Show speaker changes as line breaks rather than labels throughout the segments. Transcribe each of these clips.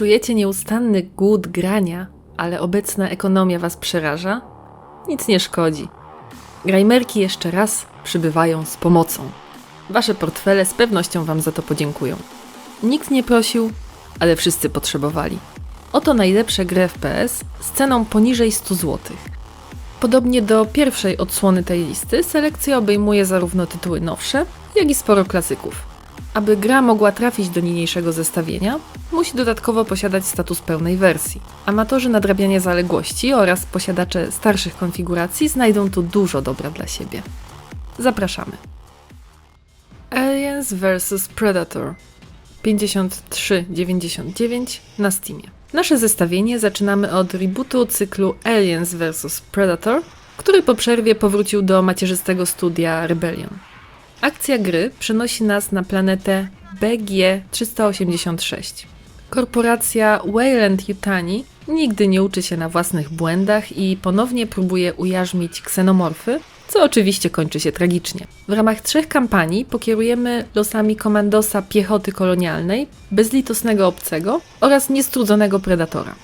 Czujecie nieustanny głód grania, ale obecna ekonomia was przeraża? Nic nie szkodzi. Grajmerki jeszcze raz przybywają z pomocą. Wasze portfele z pewnością wam za to podziękują. Nikt nie prosił, ale wszyscy potrzebowali. Oto najlepsze gry FPS z ceną poniżej 100 zł. Podobnie do pierwszej odsłony tej listy, selekcja obejmuje zarówno tytuły nowsze, jak i sporo klasyków. Aby gra mogła trafić do niniejszego zestawienia, musi dodatkowo posiadać status pełnej wersji. Amatorzy nadrabiania zaległości oraz posiadacze starszych konfiguracji znajdą tu dużo dobra dla siebie. Zapraszamy. Aliens vs Predator 53,99 na Steamie. Nasze zestawienie zaczynamy od rebootu cyklu Aliens vs Predator, który po przerwie powrócił do macierzystego studia Rebellion. Akcja gry przenosi nas na planetę BG-386. Korporacja Wayland Yutani nigdy nie uczy się na własnych błędach i ponownie próbuje ujarzmić ksenomorfy, co oczywiście kończy się tragicznie. W ramach trzech kampanii pokierujemy losami komandosa piechoty kolonialnej, bezlitosnego obcego oraz niestrudzonego predatora.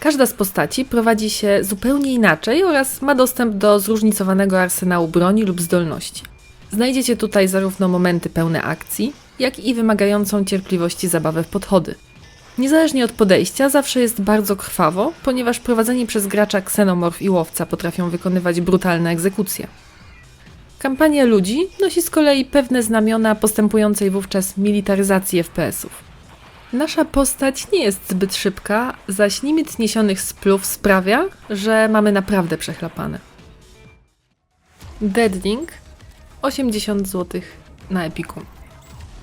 Każda z postaci prowadzi się zupełnie inaczej oraz ma dostęp do zróżnicowanego arsenału broni lub zdolności. Znajdziecie tutaj zarówno momenty pełne akcji, jak i wymagającą cierpliwości zabawę w podchody. Niezależnie od podejścia, zawsze jest bardzo krwawo, ponieważ prowadzeni przez gracza ksenomorf i łowca potrafią wykonywać brutalne egzekucje. Kampania ludzi nosi z kolei pewne znamiona postępującej wówczas militaryzacji FPS-ów. Nasza postać nie jest zbyt szybka, zaś limit niesionych splów sprawia, że mamy naprawdę przechlapane. Deadling 80 zł na Epiku.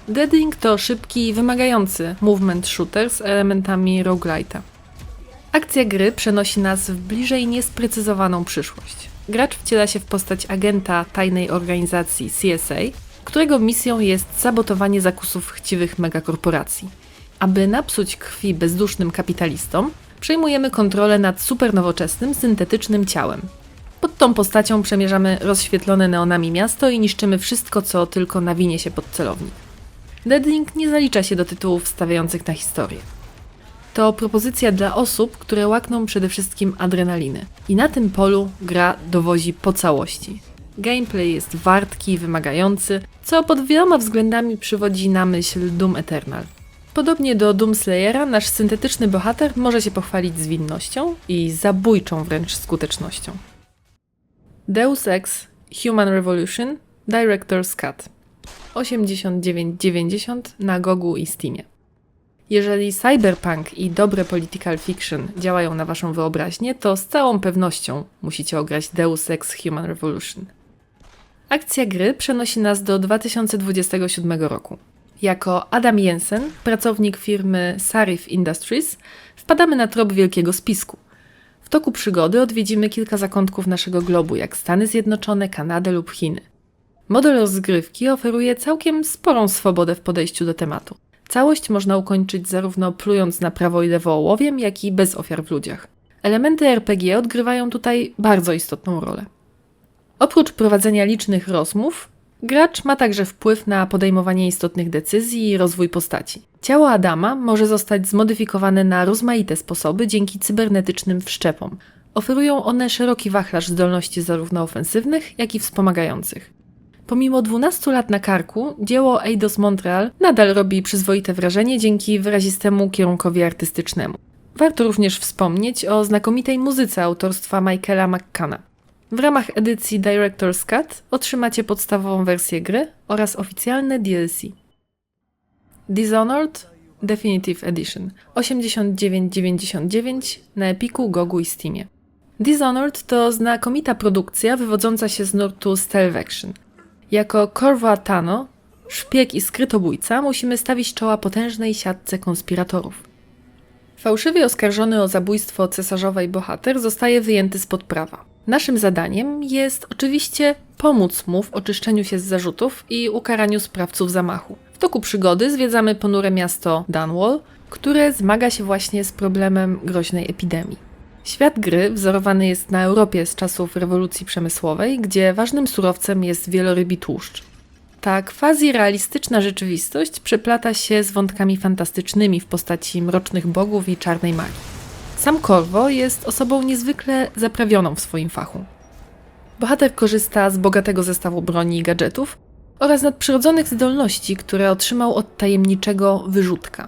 Deadling to szybki i wymagający movement shooter z elementami roguelite'a. Akcja gry przenosi nas w bliżej niesprecyzowaną przyszłość. Gracz wciela się w postać agenta tajnej organizacji CSA, którego misją jest sabotowanie zakusów chciwych megakorporacji. Aby napsuć krwi bezdusznym kapitalistom, przejmujemy kontrolę nad supernowoczesnym, syntetycznym ciałem. Pod tą postacią przemierzamy rozświetlone neonami miasto i niszczymy wszystko, co tylko nawinie się pod celownik. Deadling nie zalicza się do tytułów stawiających na historię. To propozycja dla osób, które łakną przede wszystkim adrenaliny. I na tym polu gra dowozi po całości. Gameplay jest wartki, wymagający, co pod wieloma względami przywodzi na myśl Doom Eternal. Podobnie do Doom Slayera, nasz syntetyczny bohater może się pochwalić zwinnością i zabójczą wręcz skutecznością. Deus Ex Human Revolution Director's Cut 89,90 na Gogu i Steamie. Jeżeli cyberpunk i dobre political fiction działają na waszą wyobraźnię, to z całą pewnością musicie ograć Deus Ex Human Revolution. Akcja gry przenosi nas do 2027 roku. Jako Adam Jensen, pracownik firmy Sarif Industries, wpadamy na trop wielkiego spisku. Toku przygody odwiedzimy kilka zakątków naszego globu, jak Stany Zjednoczone, Kanadę lub Chiny. Model rozgrywki oferuje całkiem sporą swobodę w podejściu do tematu. Całość można ukończyć zarówno plując na prawo i lewo ołowiem, jak i bez ofiar w ludziach. Elementy RPG odgrywają tutaj bardzo istotną rolę. Oprócz prowadzenia licznych rozmów, gracz ma także wpływ na podejmowanie istotnych decyzji i rozwój postaci. Ciało Adama może zostać zmodyfikowane na rozmaite sposoby dzięki cybernetycznym wszczepom. Oferują one szeroki wachlarz zdolności zarówno ofensywnych, jak i wspomagających. Pomimo 12 lat na karku, dzieło Eidos Montreal nadal robi przyzwoite wrażenie dzięki wyrazistemu kierunkowi artystycznemu. Warto również wspomnieć o znakomitej muzyce autorstwa Michaela McCanna. W ramach edycji Director's Cut otrzymacie podstawową wersję gry oraz oficjalne DLC. Dishonored Definitive Edition 89,99 na Epiku, Gogu i Steamie. Dishonored to znakomita produkcja wywodząca się z nurtu stealth action. Jako Corvo Tano, szpieg i skrytobójca, musimy stawić czoła potężnej siatce konspiratorów. Fałszywie oskarżony o zabójstwo cesarzowej bohater zostaje wyjęty spod prawa. Naszym zadaniem jest oczywiście pomóc mu w oczyszczeniu się z zarzutów i ukaraniu sprawców zamachu. W toku przygody zwiedzamy ponure miasto Dunwall, które zmaga się właśnie z problemem groźnej epidemii. Świat gry wzorowany jest na Europie z czasów rewolucji przemysłowej, gdzie ważnym surowcem jest wielorybi tłuszcz. ta quasi-realistyczna rzeczywistość przeplata się z wątkami fantastycznymi w postaci mrocznych bogów i czarnej magii. Sam Corvo jest osobą niezwykle zaprawioną w swoim fachu. Bohater korzysta z bogatego zestawu broni i gadżetów oraz nadprzyrodzonych zdolności, które otrzymał od tajemniczego wyrzutka.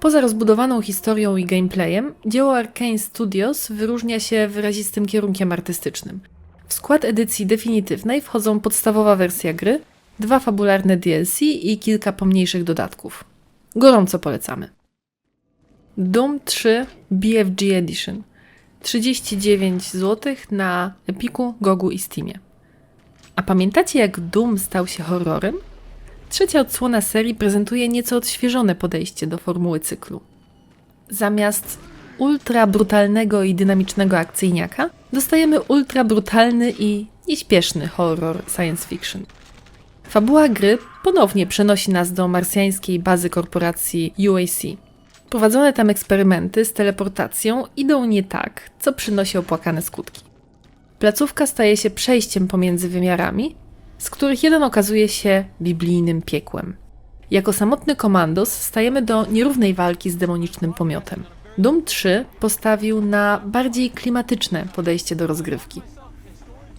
Poza rozbudowaną historią i gameplayem, dzieło Arkane Studios wyróżnia się wyrazistym kierunkiem artystycznym. W skład edycji definitywnej wchodzą podstawowa wersja gry, dwa fabularne DLC i kilka pomniejszych dodatków. Gorąco polecamy. Doom 3 BFG Edition 39 zł na Epiku, Gogu i Steamie. A pamiętacie jak Doom stał się horrorem? Trzecia odsłona serii prezentuje nieco odświeżone podejście do formuły cyklu. Zamiast ultra brutalnego i dynamicznego akcyjniaka, dostajemy ultra brutalny i nieśpieszny horror science fiction. Fabuła gry ponownie przenosi nas do marsjańskiej bazy korporacji UAC. Prowadzone tam eksperymenty z teleportacją idą nie tak, co przynosi opłakane skutki. Placówka staje się przejściem pomiędzy wymiarami, z których jeden okazuje się biblijnym piekłem. Jako samotny komandos stajemy do nierównej walki z demonicznym pomiotem. Doom 3 postawił na bardziej klimatyczne podejście do rozgrywki.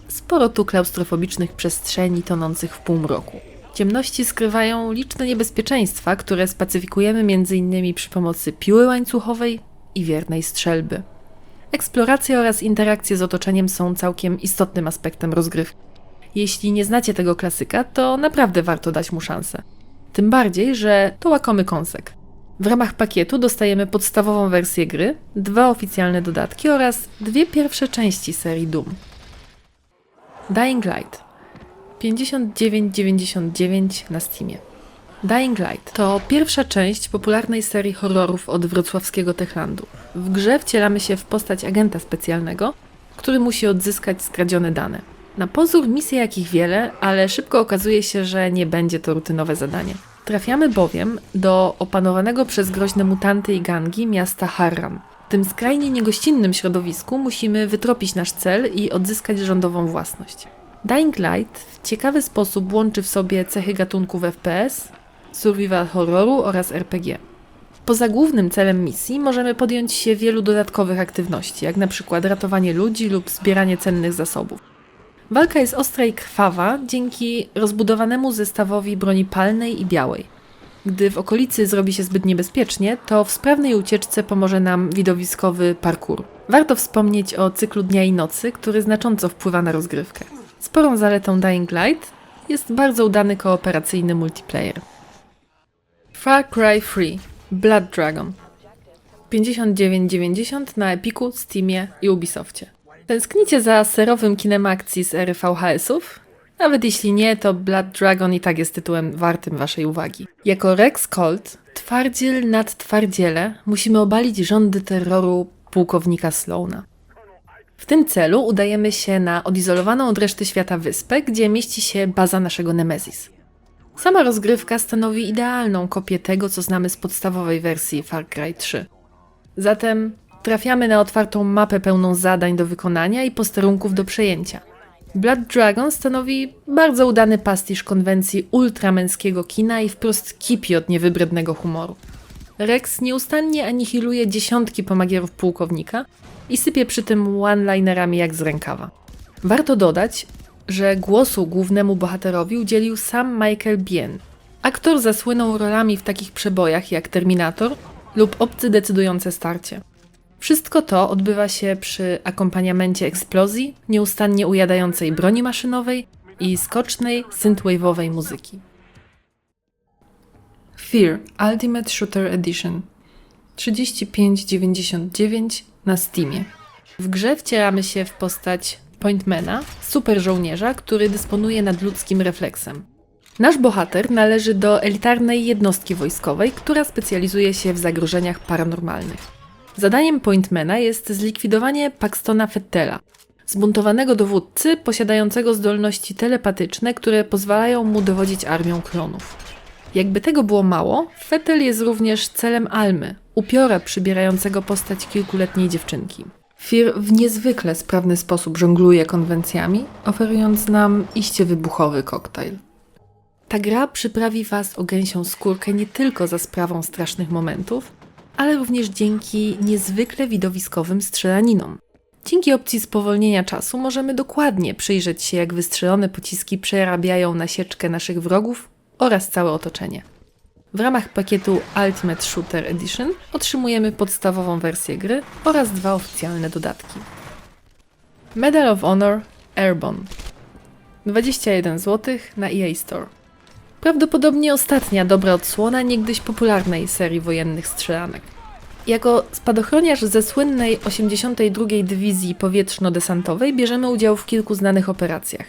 Sporo tu klaustrofobicznych przestrzeni tonących w półmroku. Ciemności skrywają liczne niebezpieczeństwa, które spacyfikujemy m.in. przy pomocy piły łańcuchowej i wiernej strzelby. Eksploracja oraz interakcje z otoczeniem są całkiem istotnym aspektem rozgrywki. Jeśli nie znacie tego klasyka, to naprawdę warto dać mu szansę. Tym bardziej, że to łakomy kąsek. W ramach pakietu dostajemy podstawową wersję gry, dwa oficjalne dodatki oraz dwie pierwsze części serii Doom. Dying Light 59,99 na Steamie. Dying Light to pierwsza część popularnej serii horrorów od wrocławskiego Techlandu. W grze wcielamy się w postać agenta specjalnego, który musi odzyskać skradzione dane. Na pozór misje jakich wiele, ale szybko okazuje się, że nie będzie to rutynowe zadanie. Trafiamy bowiem do opanowanego przez groźne mutanty i gangi miasta Harram. W tym skrajnie niegościnnym środowisku musimy wytropić nasz cel i odzyskać rządową własność. Dying Light w ciekawy sposób łączy w sobie cechy gatunków FPS, survival horroru oraz RPG. Poza głównym celem misji możemy podjąć się wielu dodatkowych aktywności, jak na przykład ratowanie ludzi lub zbieranie cennych zasobów. Walka jest ostra i krwawa dzięki rozbudowanemu zestawowi broni palnej i białej. Gdy w okolicy zrobi się zbyt niebezpiecznie, to w sprawnej ucieczce pomoże nam widowiskowy parkour. Warto wspomnieć o cyklu dnia i nocy, który znacząco wpływa na rozgrywkę. Sporą zaletą Dying Light jest bardzo udany kooperacyjny multiplayer. Far Cry Free Blood Dragon 59,90 na Epiku, Steamie i Ubisoftie. Tęsknicie za serowym kinem akcji z ery VHS-ów? Nawet jeśli nie, to Blood Dragon i tak jest tytułem wartym waszej uwagi. Jako Rex Colt, twardziel nad twardziele, musimy obalić rządy terroru pułkownika Sloana. W tym celu udajemy się na odizolowaną od reszty świata wyspę, gdzie mieści się baza naszego Nemesis. Sama rozgrywka stanowi idealną kopię tego, co znamy z podstawowej wersji Far Cry 3. Zatem trafiamy na otwartą mapę pełną zadań do wykonania i posterunków do przejęcia. Blood Dragon stanowi bardzo udany pastisz konwencji ultramęskiego kina i wprost kipi od niewybrednego humoru. Rex nieustannie anihiluje dziesiątki pomagierów pułkownika i sypie przy tym one-linerami jak z rękawa. Warto dodać, że głosu głównemu bohaterowi udzielił sam Michael Bien. Aktor zasłynął rolami w takich przebojach jak Terminator lub Obcy decydujące starcie. Wszystko to odbywa się przy akompaniamencie eksplozji, nieustannie ujadającej broni maszynowej i skocznej, synthwave'owej muzyki. Fear Ultimate Shooter Edition 35,99 na Steamie. W grze wcielamy się w postać Pointmana, super żołnierza, który dysponuje nadludzkim refleksem. Nasz bohater należy do elitarnej jednostki wojskowej, która specjalizuje się w zagrożeniach paranormalnych. Zadaniem Pointmana jest zlikwidowanie Paxtona Fettela, zbuntowanego dowódcy posiadającego zdolności telepatyczne, które pozwalają mu dowodzić armią klonów. Jakby tego było mało, Fettel jest również celem Almy, upiora przybierającego postać kilkuletniej dziewczynki. Fir w niezwykle sprawny sposób żongluje konwencjami, oferując nam iście wybuchowy koktajl. Ta gra przyprawi Was o gęsią skórkę nie tylko za sprawą strasznych momentów, ale również dzięki niezwykle widowiskowym strzelaninom. Dzięki opcji spowolnienia czasu możemy dokładnie przyjrzeć się, jak wystrzelone pociski przerabiają nasieczkę naszych wrogów oraz całe otoczenie. W ramach pakietu Ultimate Shooter Edition otrzymujemy podstawową wersję gry oraz dwa oficjalne dodatki. Medal of Honor Airborne 21 zł na EA Store. Prawdopodobnie ostatnia dobra odsłona niegdyś popularnej serii wojennych strzelanek. Jako spadochroniarz ze słynnej 82. Dywizji Powietrzno-Desantowej bierzemy udział w kilku znanych operacjach.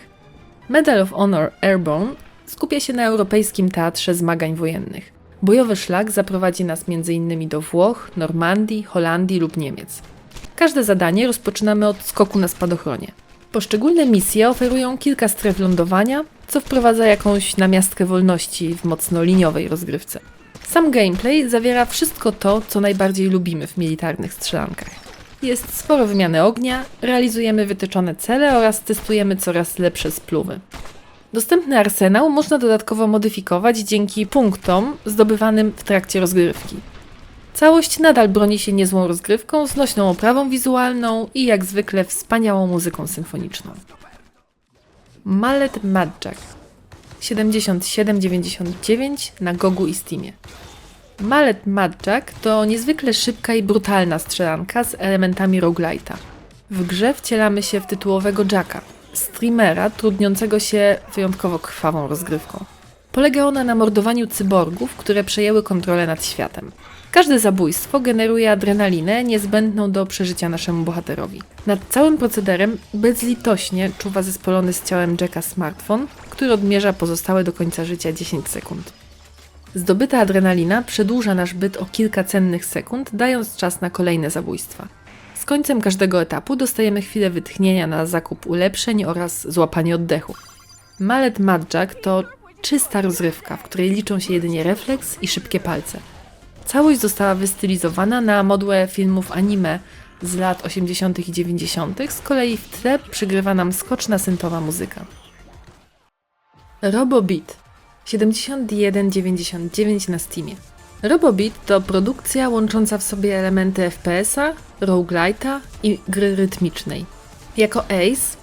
Medal of Honor Airborne skupia się na Europejskim Teatrze Zmagań Wojennych. Bojowy szlak zaprowadzi nas m.in. do Włoch, Normandii, Holandii lub Niemiec. Każde zadanie rozpoczynamy od skoku na spadochronie. Poszczególne misje oferują kilka stref lądowania, co wprowadza jakąś namiastkę wolności w mocno liniowej rozgrywce. Sam gameplay zawiera wszystko to, co najbardziej lubimy w militarnych strzelankach. Jest sporo wymiany ognia, realizujemy wytyczone cele oraz testujemy coraz lepsze spluwy. Dostępny arsenał można dodatkowo modyfikować dzięki punktom zdobywanym w trakcie rozgrywki. Całość nadal broni się niezłą rozgrywką, znośną oprawą wizualną i jak zwykle wspaniałą muzyką symfoniczną. Mallet Madjack 77,99 na Gogu i Steamie. Mallet Madjack to niezwykle szybka i brutalna strzelanka z elementami roguelite'a. W grze wcielamy się w tytułowego Jacka, streamera trudniącego się wyjątkowo krwawą rozgrywką. Polega ona na mordowaniu cyborgów, które przejęły kontrolę nad światem. Każde zabójstwo generuje adrenalinę niezbędną do przeżycia naszemu bohaterowi. Nad całym procederem bezlitośnie czuwa zespolony z ciałem Jacka smartfon, który odmierza pozostałe do końca życia 10 sekund. Zdobyta adrenalina przedłuża nasz byt o kilka cennych sekund, dając czas na kolejne zabójstwa. Z końcem każdego etapu dostajemy chwilę wytchnienia na zakup ulepszeń oraz złapanie oddechu. Mallet Madjack to czysta rozrywka, w której liczą się jedynie refleks i szybkie palce. Całość została wystylizowana na modłę filmów anime z lat 80. i 90., z kolei w tle przygrywa nam skoczna syntowa muzyka. RoboBeat 71,99 na Steamie. RoboBeat to produkcja łącząca w sobie elementy FPS-a, roguelite'a i gry rytmicznej. Jako Ace,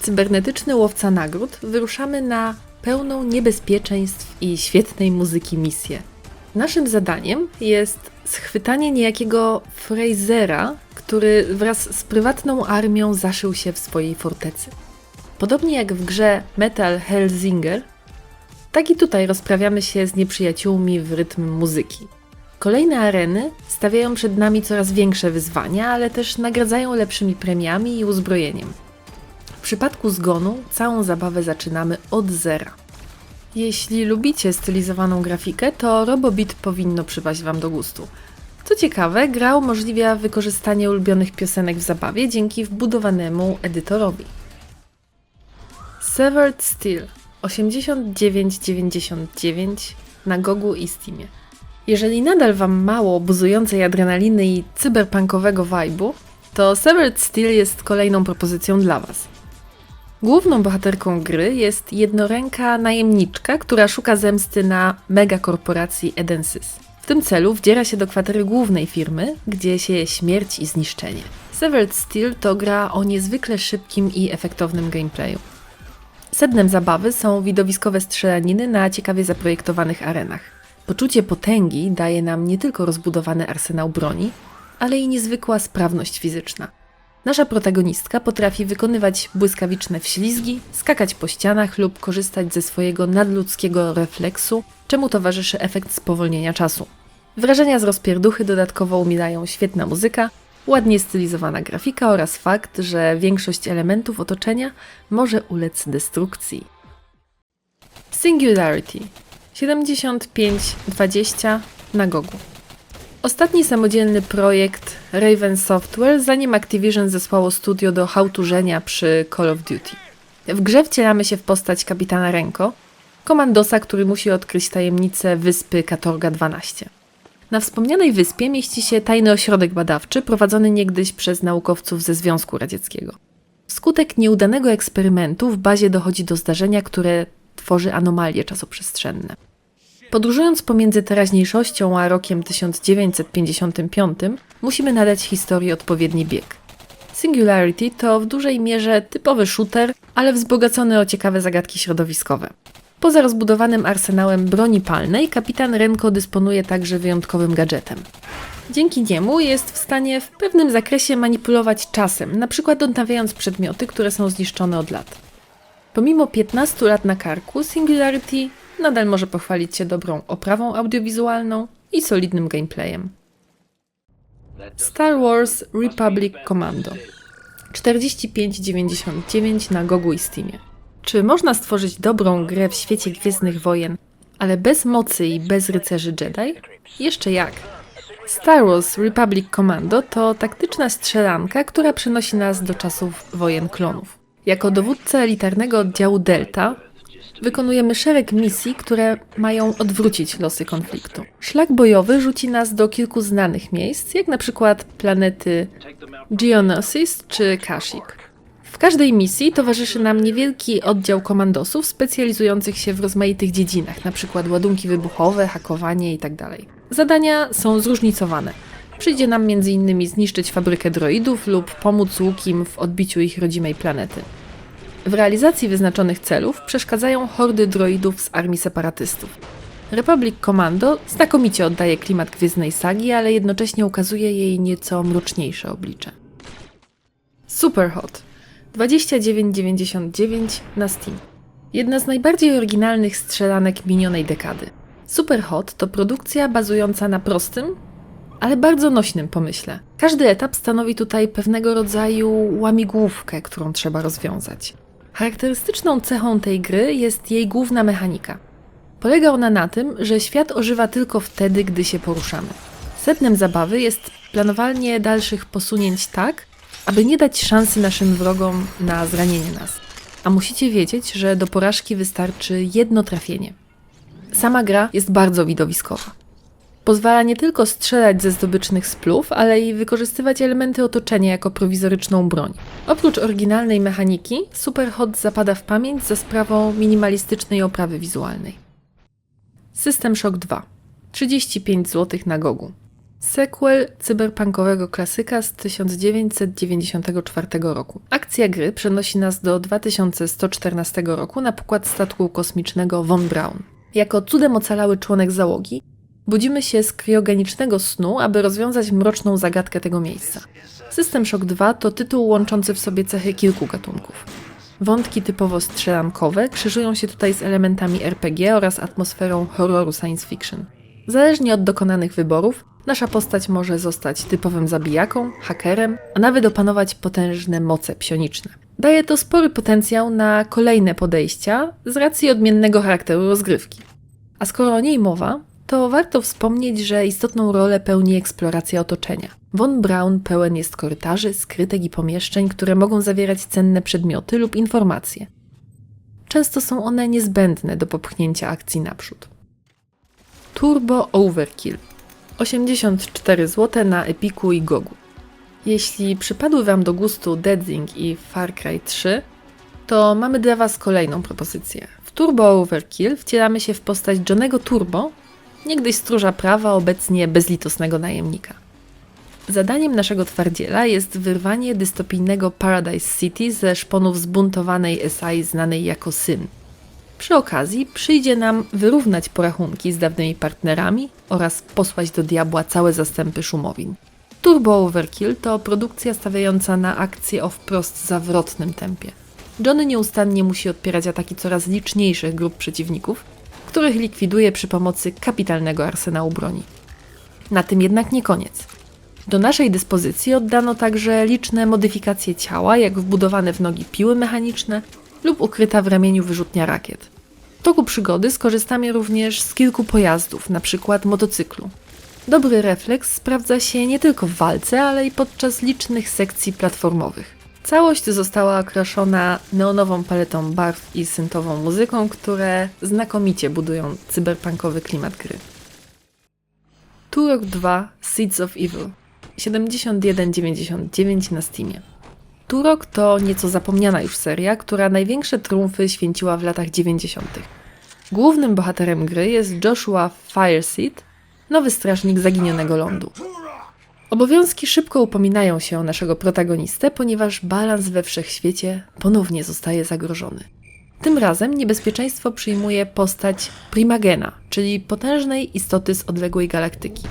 cybernetyczny łowca nagród, wyruszamy na pełną niebezpieczeństw i świetnej muzyki misję. Naszym zadaniem jest schwytanie niejakiego Frasera, który wraz z prywatną armią zaszył się w swojej fortecy. Podobnie jak w grze Metal Hellsinger, tak i tutaj rozprawiamy się z nieprzyjaciółmi w rytm muzyki. Kolejne areny stawiają przed nami coraz większe wyzwania, ale też nagradzają lepszymi premiami i uzbrojeniem. W przypadku zgonu całą zabawę zaczynamy od zera. Jeśli lubicie stylizowaną grafikę, to RoboBeat powinno przypaść Wam do gustu. Co ciekawe, gra umożliwia wykorzystanie ulubionych piosenek w zabawie dzięki wbudowanemu edytorowi. Severed Steel 89,99 na Gogu i Steamie. Jeżeli nadal Wam mało buzującej adrenaliny i cyberpunkowego vibe'u, to Severed Steel jest kolejną propozycją dla Was. Główną bohaterką gry jest jednoręka najemniczka, która szuka zemsty na megakorporacji Edensys. W tym celu wdziera się do kwatery głównej firmy, gdzie sieje śmierć i zniszczenie. Severed Steel to gra o niezwykle szybkim i efektownym gameplayu. Sednem zabawy są widowiskowe strzelaniny na ciekawie zaprojektowanych arenach. Poczucie potęgi daje nam nie tylko rozbudowany arsenał broni, ale i niezwykła sprawność fizyczna. Nasza protagonistka potrafi wykonywać błyskawiczne wślizgi, skakać po ścianach lub korzystać ze swojego nadludzkiego refleksu, czemu towarzyszy efekt spowolnienia czasu. Wrażenia z rozpierduchy dodatkowo umilają świetna muzyka, ładnie stylizowana grafika oraz fakt, że większość elementów otoczenia może ulec destrukcji. Singularity 7520 na Gogu. Ostatni samodzielny projekt Raven Software, zanim Activision zesłało studio do hałturzenia przy Call of Duty. W grze wcielamy się w postać kapitana Renko, komandosa, który musi odkryć tajemnicę wyspy Katorga 12. Na wspomnianej wyspie mieści się tajny ośrodek badawczy prowadzony niegdyś przez naukowców ze Związku Radzieckiego. Wskutek nieudanego eksperymentu w bazie dochodzi do zdarzenia, które tworzy anomalie czasoprzestrzenne. Podróżując pomiędzy teraźniejszością a rokiem 1955, musimy nadać historii odpowiedni bieg. Singularity to w dużej mierze typowy shooter, ale wzbogacony o ciekawe zagadki środowiskowe. Poza rozbudowanym arsenałem broni palnej, kapitan Renko dysponuje także wyjątkowym gadżetem. Dzięki niemu jest w stanie w pewnym zakresie manipulować czasem, na przykład odnawiając przedmioty, które są zniszczone od lat. Pomimo 15 lat na karku, Singularity nadal może pochwalić się dobrą oprawą audiowizualną i solidnym gameplayem. Star Wars Republic Commando 45,99 na Gogu i Steamie. Czy można stworzyć dobrą grę w świecie Gwiezdnych Wojen, ale bez mocy i bez rycerzy Jedi? Jeszcze jak. Star Wars Republic Commando to taktyczna strzelanka, która przenosi nas do czasów wojen klonów. Jako dowódca elitarnego oddziału Delta wykonujemy szereg misji, które mają odwrócić losy konfliktu. Szlak bojowy rzuci nas do kilku znanych miejsc, jak na przykład planety Geonosis czy Kashyyyk. W każdej misji towarzyszy nam niewielki oddział komandosów specjalizujących się w rozmaitych dziedzinach, np. ładunki wybuchowe, hakowanie itd. Zadania są zróżnicowane. Przyjdzie nam m.in. zniszczyć fabrykę droidów lub pomóc łukim w odbiciu ich rodzimej planety. W realizacji wyznaczonych celów przeszkadzają hordy droidów z armii separatystów. Republic Commando znakomicie oddaje klimat gwiezdnej sagi, ale jednocześnie ukazuje jej nieco mroczniejsze oblicze. Superhot 29,99 na Steam. Jedna z najbardziej oryginalnych strzelanek minionej dekady. Superhot to produkcja bazująca na prostym, ale bardzo nośnym pomyśle. Każdy etap stanowi tutaj pewnego rodzaju łamigłówkę, którą trzeba rozwiązać. Charakterystyczną cechą tej gry jest jej główna mechanika. Polega ona na tym, że świat ożywa tylko wtedy, gdy się poruszamy. Sednem zabawy jest planowanie dalszych posunięć tak, aby nie dać szansy naszym wrogom na zranienie nas. A musicie wiedzieć, że do porażki wystarczy jedno trafienie. Sama gra jest bardzo widowiskowa. Pozwala nie tylko strzelać ze zdobycznych splów, ale i wykorzystywać elementy otoczenia jako prowizoryczną broń. Oprócz oryginalnej mechaniki, Superhot zapada w pamięć za sprawą minimalistycznej oprawy wizualnej. System Shock 2 35 zł na gogu. Sequel cyberpunkowego klasyka z 1994 roku. Akcja gry przenosi nas do 2114 roku na pokład statku kosmicznego Von Braun. Jako cudem ocalały członek załogi, budzimy się z kriogenicznego snu, aby rozwiązać mroczną zagadkę tego miejsca. System Shock 2 to tytuł łączący w sobie cechy kilku gatunków. Wątki typowo strzelankowe krzyżują się tutaj z elementami RPG oraz atmosferą horroru science fiction. Zależnie od dokonanych wyborów, nasza postać może zostać typowym zabijaką, hakerem, a nawet opanować potężne moce psioniczne. Daje to spory potencjał na kolejne podejścia z racji odmiennego charakteru rozgrywki. A skoro o niej mowa, to warto wspomnieć, że istotną rolę pełni eksploracja otoczenia. Von Braun pełen jest korytarzy, skrytek i pomieszczeń, które mogą zawierać cenne przedmioty lub informacje. Często są one niezbędne do popchnięcia akcji naprzód. Turbo Overkill 84 zł na Epiku i Gogu. Jeśli przypadły Wam do gustu Deading i Far Cry 3, to mamy dla Was kolejną propozycję. W Turbo Overkill wcielamy się w postać Johnego Turbo, niegdyś stróża prawa, obecnie bezlitosnego najemnika. Zadaniem naszego twardziela jest wyrwanie dystopijnego Paradise City ze szponów zbuntowanej SI znanej jako Syn. Przy okazji przyjdzie nam wyrównać porachunki z dawnymi partnerami oraz posłać do diabła całe zastępy szumowin. Turbo Overkill to produkcja stawiająca na akcję o wprost zawrotnym tempie. Johnny nieustannie musi odpierać ataki coraz liczniejszych grup przeciwników, których likwiduje przy pomocy kapitalnego arsenału broni. Na tym jednak nie koniec. Do naszej dyspozycji oddano także liczne modyfikacje ciała, jak wbudowane w nogi piły mechaniczne lub ukryta w ramieniu wyrzutnia rakiet. Toku przygody skorzystamy również z kilku pojazdów, np. motocyklu. Dobry refleks sprawdza się nie tylko w walce, ale i podczas licznych sekcji platformowych. Całość została okraszona neonową paletą barw i syntową muzyką, które znakomicie budują cyberpunkowy klimat gry. Turok 2 Seeds of Evil 71,99 na Steamie. Turok to nieco zapomniana już seria, która największe triumfy święciła w latach 90. Głównym bohaterem gry jest Joshua Fireseed, nowy strażnik zaginionego lądu. Obowiązki szybko upominają się o naszego protagonistę, ponieważ balans we wszechświecie ponownie zostaje zagrożony. Tym razem niebezpieczeństwo przyjmuje postać Primagena, czyli potężnej istoty z odległej galaktyki.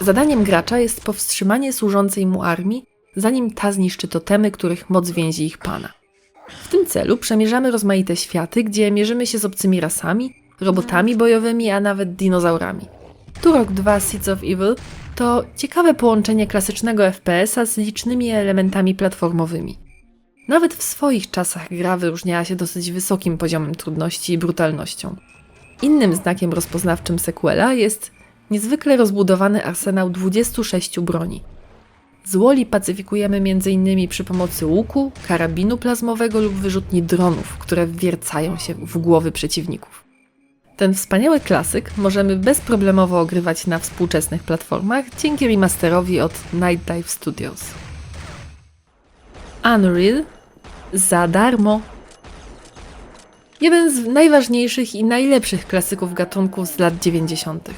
Zadaniem gracza jest powstrzymanie służącej mu armii, zanim ta zniszczy totemy, których moc więzi ich pana. W tym celu przemierzamy rozmaite światy, gdzie mierzymy się z obcymi rasami, robotami bojowymi, a nawet dinozaurami. Turok 2 Seeds of Evil to ciekawe połączenie klasycznego FPS-a z licznymi elementami platformowymi. Nawet w swoich czasach gra wyróżniała się dosyć wysokim poziomem trudności i brutalnością. Innym znakiem rozpoznawczym sequela jest niezwykle rozbudowany arsenał 26 broni. Złoli pacyfikujemy m.in. przy pomocy łuku, karabinu plazmowego lub wyrzutni dronów, które wwiercają się w głowy przeciwników. Ten wspaniały klasyk możemy bezproblemowo ogrywać na współczesnych platformach dzięki remasterowi od Night Dive Studios. Unreal za darmo. Jeden z najważniejszych i najlepszych klasyków gatunku z lat 90.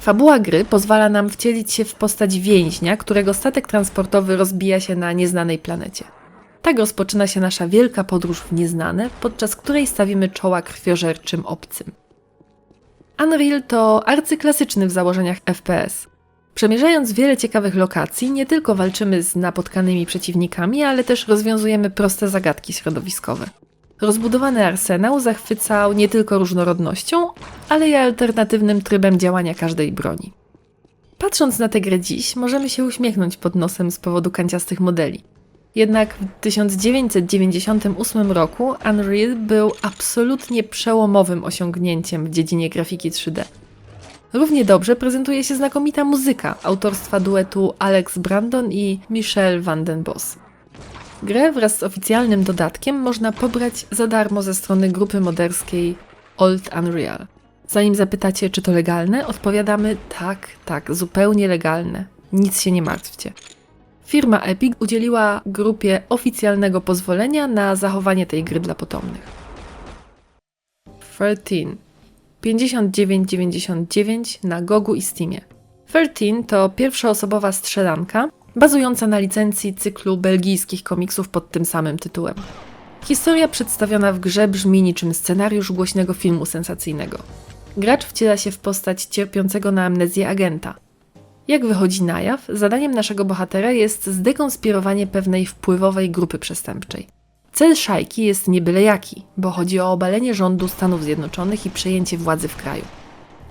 Fabuła gry pozwala nam wcielić się w postać więźnia, którego statek transportowy rozbija się na nieznanej planecie. Tak rozpoczyna się nasza wielka podróż w nieznane, podczas której stawimy czoła krwiożerczym obcym. Unreal to arcyklasyczny w założeniach FPS. Przemierzając wiele ciekawych lokacji, nie tylko walczymy z napotkanymi przeciwnikami, ale też rozwiązujemy proste zagadki środowiskowe. Rozbudowany arsenał zachwycał nie tylko różnorodnością, ale i alternatywnym trybem działania każdej broni. Patrząc na tę grę dziś, możemy się uśmiechnąć pod nosem z powodu kanciastych modeli. Jednak w 1998 roku Unreal był absolutnie przełomowym osiągnięciem w dziedzinie grafiki 3D. Równie dobrze prezentuje się znakomita muzyka autorstwa duetu Alex Brandon i Michelle Van den Bos. Grę wraz z oficjalnym dodatkiem można pobrać za darmo ze strony grupy moderskiej Old Unreal. Zanim zapytacie, czy to legalne, odpowiadamy tak, tak, zupełnie legalne. Nic się nie martwcie. Firma Epic udzieliła grupie oficjalnego pozwolenia na zachowanie tej gry dla potomnych. 13 59,99 na Gogu i Steamie. 13 to pierwszoosobowa strzelanka bazująca na licencji cyklu belgijskich komiksów pod tym samym tytułem. Historia przedstawiona w grze brzmi niczym scenariusz głośnego filmu sensacyjnego. Gracz wciela się w postać cierpiącego na amnezję agenta. Jak wychodzi na jaw, zadaniem naszego bohatera jest zdekonspirowanie pewnej wpływowej grupy przestępczej. Cel szajki jest nie byle jaki, bo chodzi o obalenie rządu Stanów Zjednoczonych i przejęcie władzy w kraju.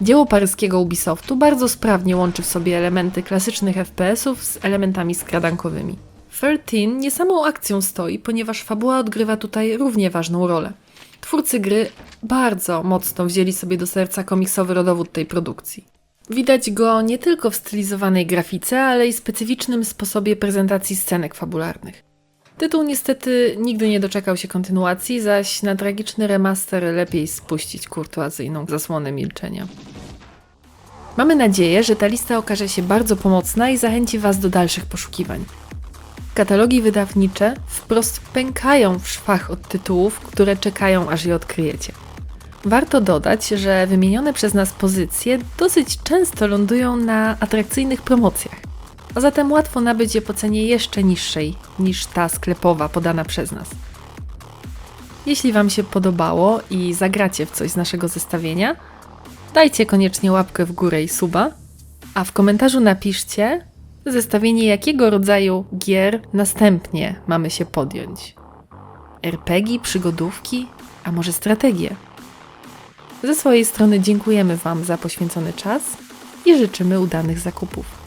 Dzieło paryskiego Ubisoftu bardzo sprawnie łączy w sobie elementy klasycznych FPS-ów z elementami skradankowymi. 13 nie samą akcją stoi, ponieważ fabuła odgrywa tutaj równie ważną rolę. Twórcy gry bardzo mocno wzięli sobie do serca komiksowy rodowód tej produkcji. Widać go nie tylko w stylizowanej grafice, ale i specyficznym sposobie prezentacji scenek fabularnych. Tytuł niestety nigdy nie doczekał się kontynuacji, zaś na tragiczny remaster lepiej spuścić kurtuazyjną zasłonę milczenia. Mamy nadzieję, że ta lista okaże się bardzo pomocna i zachęci Was do dalszych poszukiwań. Katalogi wydawnicze wprost pękają w szwach od tytułów, które czekają aż je odkryjecie. Warto dodać, że wymienione przez nas pozycje dosyć często lądują na atrakcyjnych promocjach, a zatem łatwo nabyć je po cenie jeszcze niższej niż ta sklepowa podana przez nas. Jeśli Wam się podobało i zagracie w coś z naszego zestawienia, dajcie koniecznie łapkę w górę i suba, a w komentarzu napiszcie zestawienie jakiego rodzaju gier następnie mamy się podjąć. RPG, przygodówki, a może strategie? Ze swojej strony dziękujemy Wam za poświęcony czas i życzymy udanych zakupów.